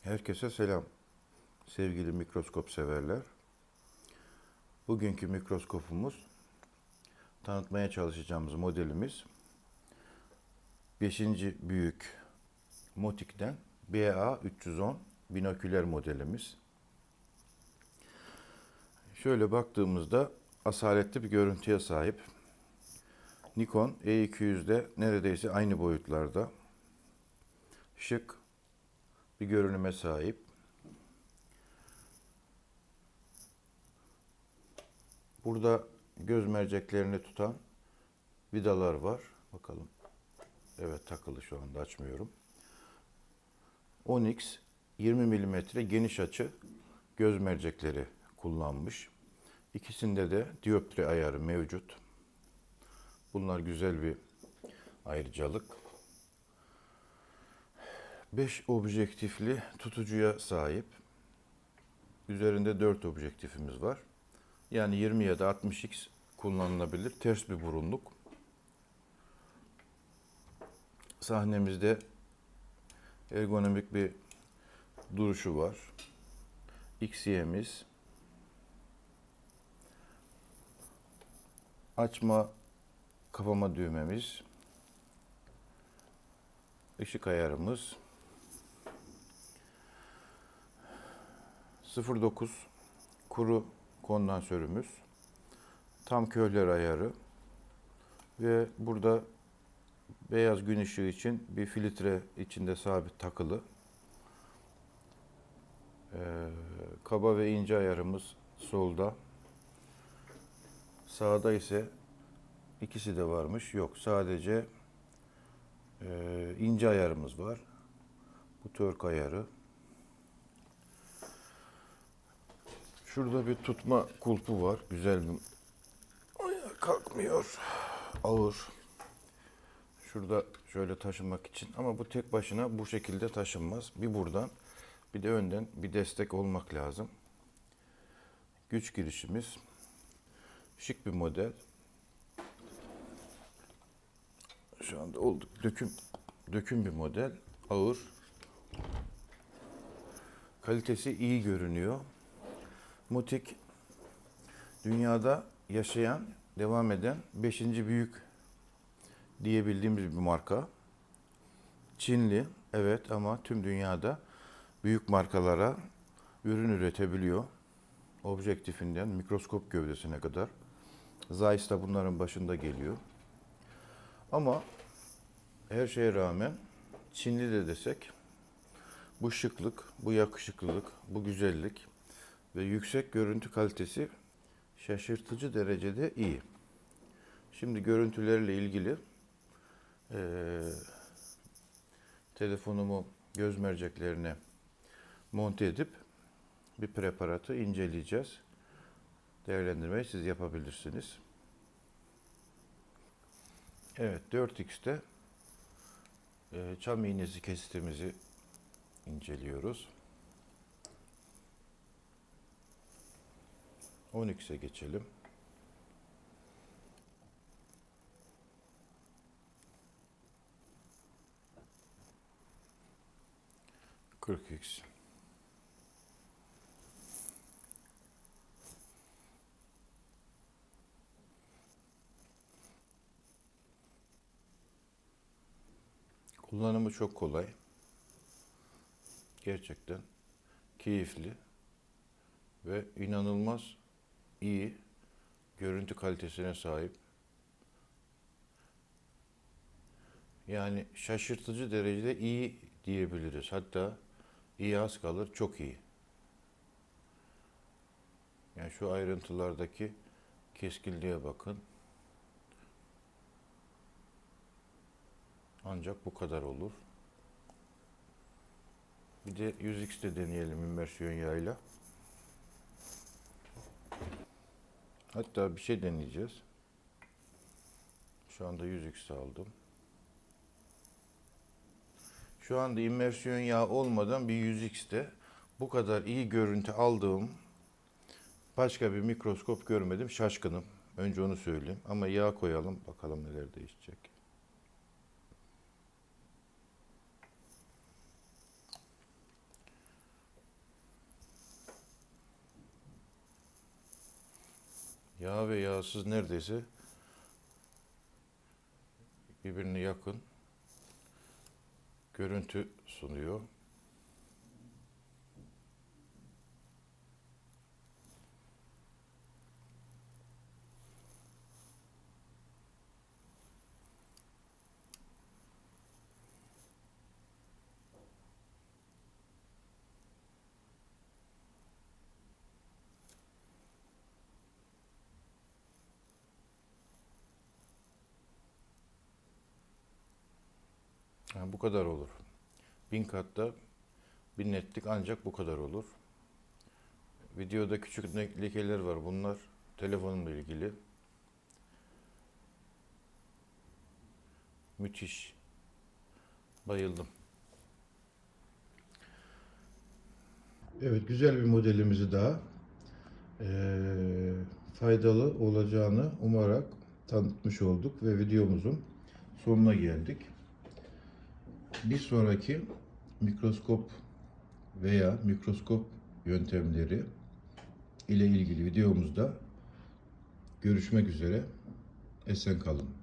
Herkese selam sevgili mikroskop severler. Bugünkü mikroskopumuz tanıtmaya çalışacağımız modelimiz 5. büyük Motik'ten BA310 binoküler modelimiz. Şöyle baktığımızda asaletli bir görüntüye sahip. Nikon E200'de neredeyse aynı boyutlarda. Şık, bir görünüme sahip. Burada göz merceklerini tutan vidalar var. Bakalım. Evet takılı şu anda açmıyorum. Onyx 20 mm geniş açı göz mercekleri kullanmış. İkisinde de dioptri ayarı mevcut. Bunlar güzel bir ayrıcalık. 5 objektifli tutucuya sahip. Üzerinde 4 objektifimiz var. Yani 20 ya da 60x kullanılabilir. Ters bir burunluk. Sahnemizde ergonomik bir duruşu var. XY'miz açma kapama düğmemiz ışık ayarımız 09 kuru kondansörümüz, tam köhler ayarı ve burada beyaz gün ışığı için bir filtre içinde sabit takılı. Ee, kaba ve ince ayarımız solda. Sağda ise ikisi de varmış. Yok sadece e, ince ayarımız var. Bu törk ayarı. Şurada bir tutma kulpu var. Güzel bir... Ayağa kalkmıyor. Ağır. Şurada şöyle taşımak için. Ama bu tek başına bu şekilde taşınmaz. Bir buradan bir de önden bir destek olmak lazım. Güç girişimiz. Şık bir model. Şu anda olduk döküm döküm bir model. Ağır. Kalitesi iyi görünüyor. Mutik dünyada yaşayan, devam eden 5. büyük diyebildiğimiz bir marka. Çinli evet ama tüm dünyada büyük markalara ürün üretebiliyor. Objektifinden mikroskop gövdesine kadar. Zeiss da bunların başında geliyor. Ama her şeye rağmen Çinli de desek bu şıklık, bu yakışıklılık, bu güzellik ve yüksek görüntü kalitesi şaşırtıcı derecede iyi. Şimdi görüntülerle ilgili eee, telefonumu göz merceklerine monte edip bir preparatı inceleyeceğiz. Değerlendirmeyi siz yapabilirsiniz. Evet 4x'te eee, çam iğnesi kesitimizi inceliyoruz. 12'e geçelim. Kırk x. Kullanımı çok kolay. Gerçekten keyifli ve inanılmaz iyi görüntü kalitesine sahip. Yani şaşırtıcı derecede iyi diyebiliriz. Hatta iyi az kalır, çok iyi. Yani şu ayrıntılardaki keskinliğe bakın. Ancak bu kadar olur. Bir de 100x'te deneyelim immersiyon yağıyla. Hatta bir şey deneyeceğiz. Şu anda 100x aldım. Şu anda immersiyon yağı olmadan bir 100x'te bu kadar iyi görüntü aldığım başka bir mikroskop görmedim. Şaşkınım. Önce onu söyleyeyim. Ama yağ koyalım. Bakalım neler değişecek. Yağ ve yağsız neredeyse birbirine yakın görüntü sunuyor. Ha, bu kadar olur. Bin katta bir netlik ancak bu kadar olur. Videoda küçük lekeler var. Bunlar telefonumla ilgili. Müthiş. Bayıldım. Evet güzel bir modelimizi daha eee, faydalı olacağını umarak tanıtmış olduk ve videomuzun sonuna geldik. Bir sonraki mikroskop veya mikroskop yöntemleri ile ilgili videomuzda görüşmek üzere. Esen kalın.